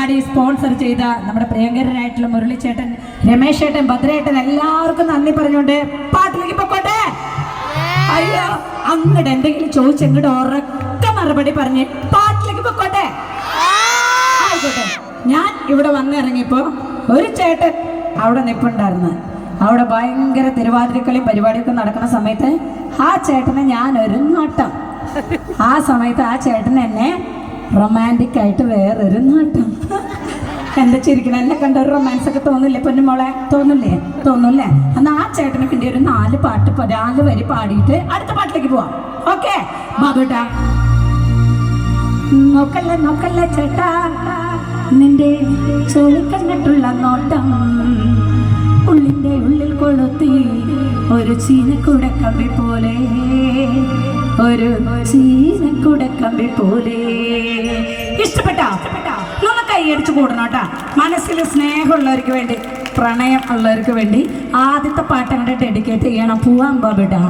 പരിപാടി സ്പോൺസർ ചെയ്ത നമ്മുടെ പ്രിയങ്കരനായിട്ടുള്ള മുരളിച്ചേട്ടൻ രമേശ് ചേട്ടൻ ഭദ്രേട്ടൻ എല്ലാവർക്കും നന്ദി പറഞ്ഞുകൊണ്ട് പാട്ടിലേക്ക് പൊക്കോട്ടെ? അയ്യോ അങ്ങോട്ട് എന്തെങ്കിലും ചോദിച്ച് ഇങ്ങോട്ട് ഉറക്ക മറുപടി പറഞ്ഞ് പാട്ടിലേക്ക് പൊക്കോട്ടെ? ഞാൻ ഇവിടെ വന്നിറങ്ങിയപ്പോ ഒരു ചേട്ടൻ അവിടെ നിപ്പുണ്ടായിരുന്നു. അവിടെ ഭയങ്കര തിരുവാതിരക്കളി പരിപാടിയൊക്കെ നടക്കുന്ന സമയത്ത് ആ ചേട്ടനെ ഞാൻ ഒരു നാട്ടം ആ സമയത്ത് ആ ചേട്ടൻ എന്നെ റൊമാന്റിക് ആയിട്ട് വേറൊരു നോട്ടം. എന്താ ചിരിക്കണം എന്നെ കണ്ട ഒരു റൊമാൻസ് ഒക്കെ തോന്നില്ലേ പൊന്നുമോളെ തോന്നില്ലേ? തോന്നില്ലേ? എന്നാ ആ ചേട്ടനെ പിന്നെ ഒരു നാല് പാട്ട് പതിനാല് നാല് വരി പാടിയിട്ട് അടുത്ത പാട്ടിലേക്ക് പോവാം. ഓക്കെ? ബാബുട്ടാ. നോക്കല്ല നോക്കല്ല ചേട്ടാ. നിന്റെ ചോളി കണ്ടിട്ടുള്ള നോട്ടം ഉള്ളിന്റെ ഉള്ളിൽ കൊളുത്തി ഒരു ചീനക്കുടക്കമ്പി കമ്പി പോലെ ഒരു ചീനക്കുടക്കമ്പി കമ്പി പോലെ. ഇഷ്ടപ്പെട്ടോ? നമ്മൾ കൈയടിച്ച് കൂടണം കേട്ടോ. മനസ്സിൽ സ്നേഹമുള്ളവർക്ക് വേണ്ടി പ്രണയം ഉള്ളവർക്ക് വേണ്ടി ആദ്യത്തെ പാട്ട് അങ്ങോട്ട് ഡെഡിക്കേറ്റ് ചെയ്യണം. പൂവാൻ ബാബിട്ടാ.